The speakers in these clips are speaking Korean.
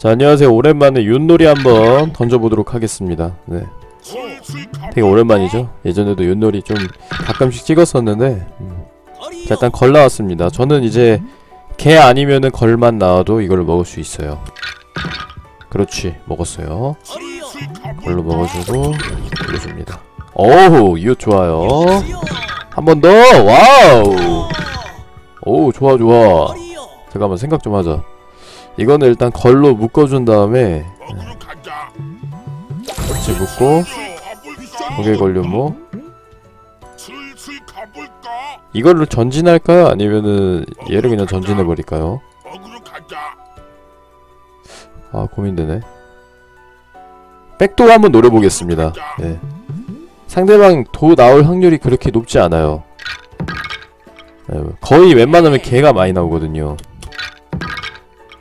자 안녕하세요. 오랜만에 윷놀이 한번 던져보도록 하겠습니다. 네. 되게 오랜만이죠? 예전에도 윷놀이 좀 가끔씩 찍었었는데 음. 자 일단 걸 나왔습니다. 저는 이제 개 아니면은 걸만 나와도 이걸 먹을 수 있어요. 그렇지 먹었어요. 걸로 먹어주고 돌려줍니다. 어우 이웃 좋아요. 한 번 더! 와우! 오 좋아 좋아. 잠깐만 생각 좀 하자 이거는 일단 걸로 묶어준 다음에 같이 묶고 고개 걸려뭐? 이걸로 전진할까요? 아니면은 얘를 그냥 전진해버릴까요? 아 고민되네. 백도 한번 노려보겠습니다. 네. 상대방 도 나올 확률이 그렇게 높지 않아요. 네, 거의 웬만하면 개가 많이 나오거든요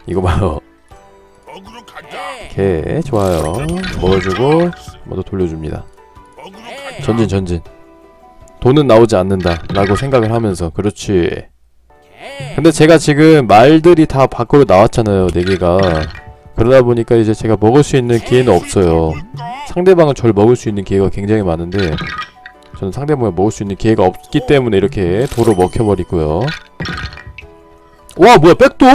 이거 봐요. 개 좋아요. 먹어주고 뭐더 돌려줍니다. 전진 전진. 돈은 나오지 않는다 라고 생각을 하면서. 그렇지. 근데 제가 지금 말들이 다 밖으로 나왔잖아요 4개가. 그러다 보니까 이제 제가 먹을 수 있는 기회는 없어요. 상대방은 절 먹을 수 있는 기회가 굉장히 많은데 저는 상대방을 먹을 수 있는 기회가 없기 때문에 이렇게 도로 먹혀버리고요. 와 뭐야 백도?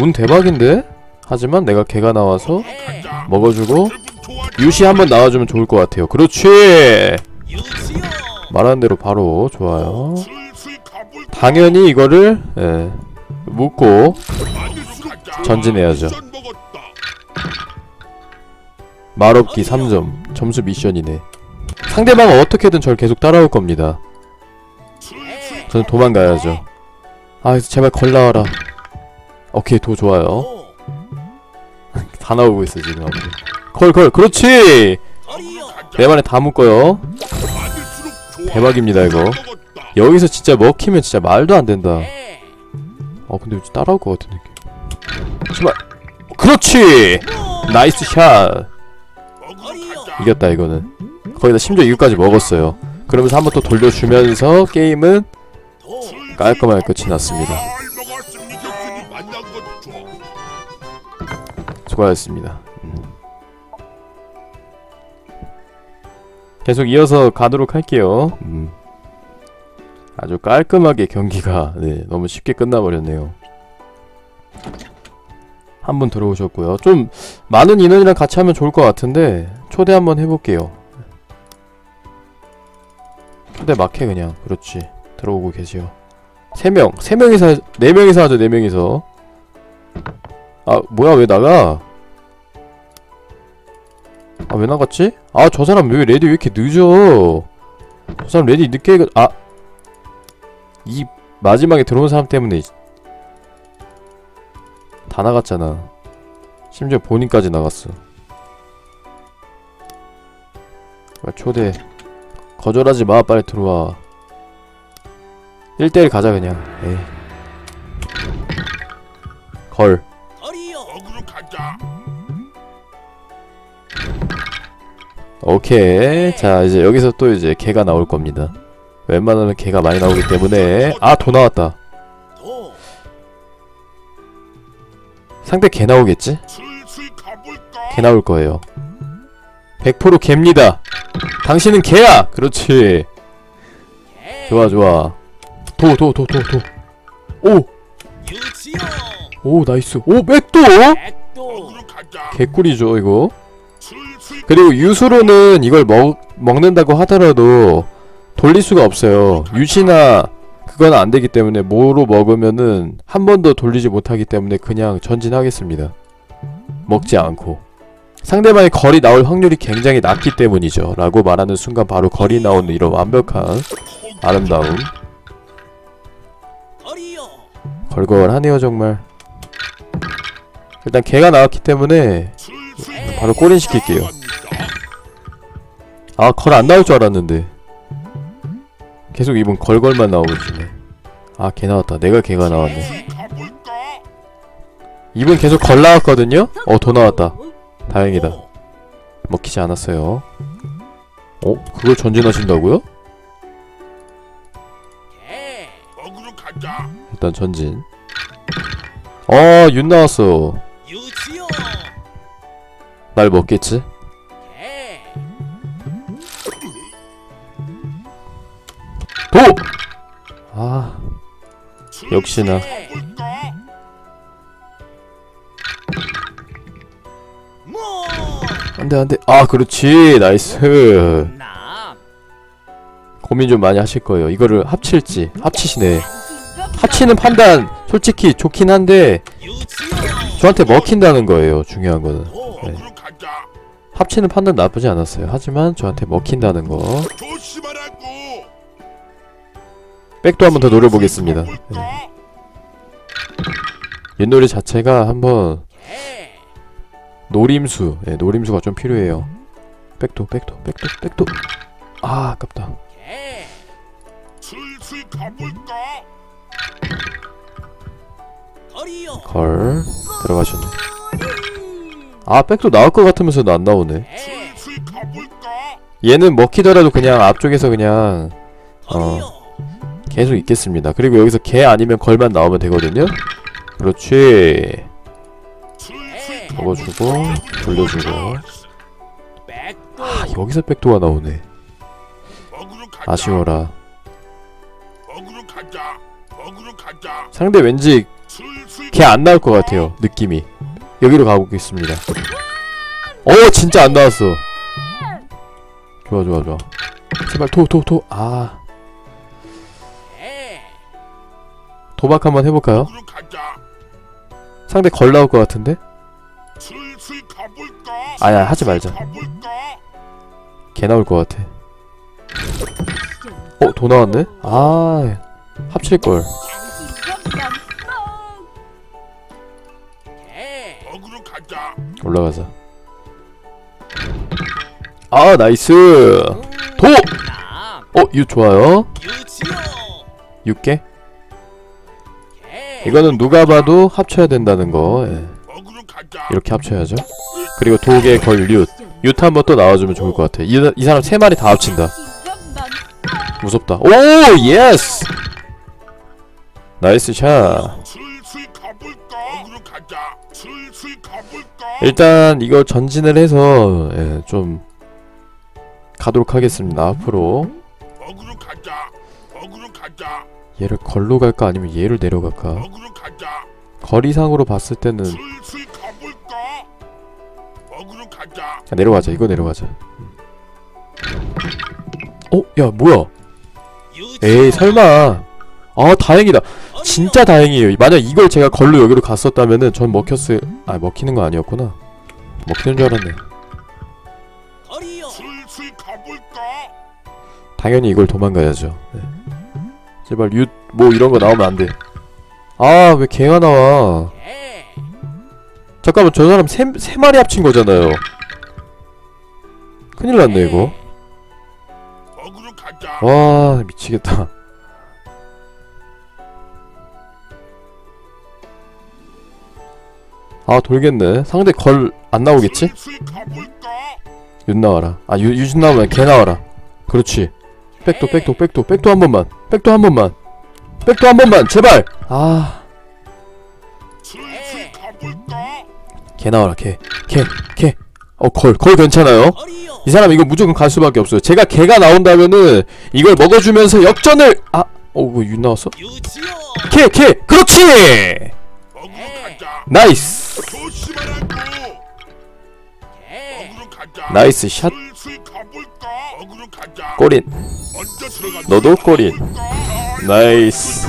운 대박인데? 하지만 내가 개가 나와서 먹어주고 유시 한번 나와주면 좋을 것 같아요. 그렇지! 말하는 대로 바로 좋아요. 당연히 이거를 예, 묶고 전진해야죠. 말없기 3점. 점수 미션이네. 상대방은 어떻게든 절 계속 따라올 겁니다. 저는 도망가야죠. 아 제발 걸 나와라 오케이 도 좋아요. 다 나오고 있어 지금. 아무리 컬컬 그렇지! 내 말에 다 묶어요. 대박입니다 이거. 여기서 진짜 먹히면 진짜 말도 안 된다. 어 근데 왠지 따라올 것 같은 느낌. 제발 그렇지! 나이스 샷! 이겼다 이거는. 거기다 심지어 이거까지 먹었어요. 그러면서 한번 또 돌려주면서 게임은 깔끔하게 끝이 났습니다 수고하셨습니다. 음. 계속 이어서 가도록 할게요. 음. 아주 깔끔하게 경기가 네, 너무 쉽게 끝나버렸네요. 한 분 들어오셨고요. 좀 많은 인원이랑 같이 하면 좋을 것 같은데 초대 한번 해볼게요. 초대 막해 그냥. 그렇지. 들어오고 계시오 3명. 3명이서 4명이서 하죠. 4명이서. 아 뭐야 왜 나가 아 왜 나갔지? 아 저 사람 왜 레디 왜 이렇게 늦어? 저 사람 레디 늦게 아. 이 마지막에 들어온 사람 때문에 다 나갔잖아. 심지어 본인까지 나갔어. 아, 초대. 거절하지 마 빨리 들어와. 1대1 가자 그냥. 에이. 걸 오케이. 자 이제 여기서 또 이제 개가 나올 겁니다. 웬만하면 개가 많이 나오기 때문에. 아 도 나왔다. 상대 개 나오겠지? 개 나올 거예요. 100% 개입니다. 당신은 개야! 그렇지. 좋아 좋아. 도 도 도 도 도. 오! 오 나이스. 오 백도! 개꿀이죠 이거 그리고 유수로는 이걸 먹, 먹는다고 하더라도 돌릴 수가 없어요. 유시나 그건 안 되기 때문에 뭐로 먹으면은 한 번 더 돌리지 못하기 때문에 그냥 전진하겠습니다. 먹지 않고. 상대방의 거리 나올 확률이 굉장히 낮기 때문이죠. 라고 말하는 순간 바로 거리 나오는 이런 완벽한 아름다움. 걸걸하네요 정말. 일단 개가 나왔기 때문에 바로 꼬린 시킬게요 아 걸 안 나올 줄 알았는데 계속 이분 걸걸만 나오고 있네 아 개 나왔다 내가 개가 나왔네 이분 계속 걸 나왔거든요? 어도 나왔다 다행이다 먹히지 않았어요 어? 그걸 전진하신다고요? 일단 전진 어, 윤 나왔어. 날 먹겠지? 도! 아, 역시나. 뭐안 돼, 안 돼. 아, 그렇지. 나이스. 남 고민 좀 많이 하실 거예요. 이거를 합칠지. 합치시네. 합치는 판단, 솔직히 좋긴 한데, 저한테 먹힌다는 거예요. 중요한 거는. 네. 합치는 판단 나쁘지 않았어요. 하지만 저한테 먹힌다는 거. 백도 한 번 더 노려보겠습니다. 네. 윷놀이 자체가 한번 개 노림수, 예, 노림수가 좀 필요해요. 백도, 백도, 백도, 백도. 아, 아깝다. 걸 들어가셨네. 아, 백도 나올 것 같으면서도 안 나오네. 얘는 먹히더라도 그냥 앞쪽에서 그냥 어 계속 있겠습니다. 그리고 여기서 개 아니면 걸만 나오면 되거든요. 그렇지. 먹어주고 돌려주고. 아, 여기서 백도가 나오네. 아쉬워라. 상대 왠지 슬슬 걔안 나올 것 같아요. 느낌이. 여기로 가보겠습니다. 오 진짜 안 나왔어. 좋아 좋아 좋아. 제발 토 토 토. 아 도박 한번 해볼까요? 상대 걸 나올 것 같은데? 아야, 하지 말자. 개 나올 것 같아. 어, 도 나왔네? 아, 합칠걸. 올라가자. 아, 나이스! 도! 남 어, 유 좋아요. 유치요 6개? 개 이거는 누가 봐도 합쳐야 된다는 거. 예. 이렇게 합쳐야죠. 그리고 독에 걸 윷. 윷 한번 또 나와주면 좋을 것 같아. 이, 이 사람 세 마리 다 합친다. 무섭다. 오, 예스! 나이스 샷. 일단 이거 전진을 해서 예, 좀 가도록 하겠습니다. 앞으로 어그로 가자. 어그로 가자. 얘를 걸로 갈까 아니면 얘를 내려갈까? 가자. 거리상으로 봤을 때는. 야, 내려가자. 이거 내려가자. 어, 야 뭐야? 에이 설마. 아 다행이다. 진짜 다행이에요. 만약 이걸 제가 걸로 여기로 갔었다면은 전 먹혔을. 아 먹히는 거 아니었구나. 먹히는 줄 알았네. 당연히 이걸 도망가야죠. 네. 제발 윷 뭐 이런 거 나오면 안 돼. 아 왜 개가 나와? 개 잠깐만 저 사람 세, 세 마리 합친 거잖아요. 큰일 났네 이거. 와 미치겠다. 아 돌겠네. 상대 걸 안 나오겠지? 윤 나와라. 아 유, 유준 나오면 개 나와라. 그렇지. 백도 백도 백도 백도 한 번만. 백도 한 번만. 백도 한 번만 제발. 아. 개 나와라 개. 개. 개. 어 걸. 걸 괜찮아요? 이 사람 이거 무조건 갈 수밖에 없어요. 제가 개가 나온다면은 이걸 먹어주면서 역전을 아, 어뭐윤 나왔어? 유치요 개, 개, 그렇지! 나이스, 나이스 샷. 꼬린. 너도 꼬린. 나이스.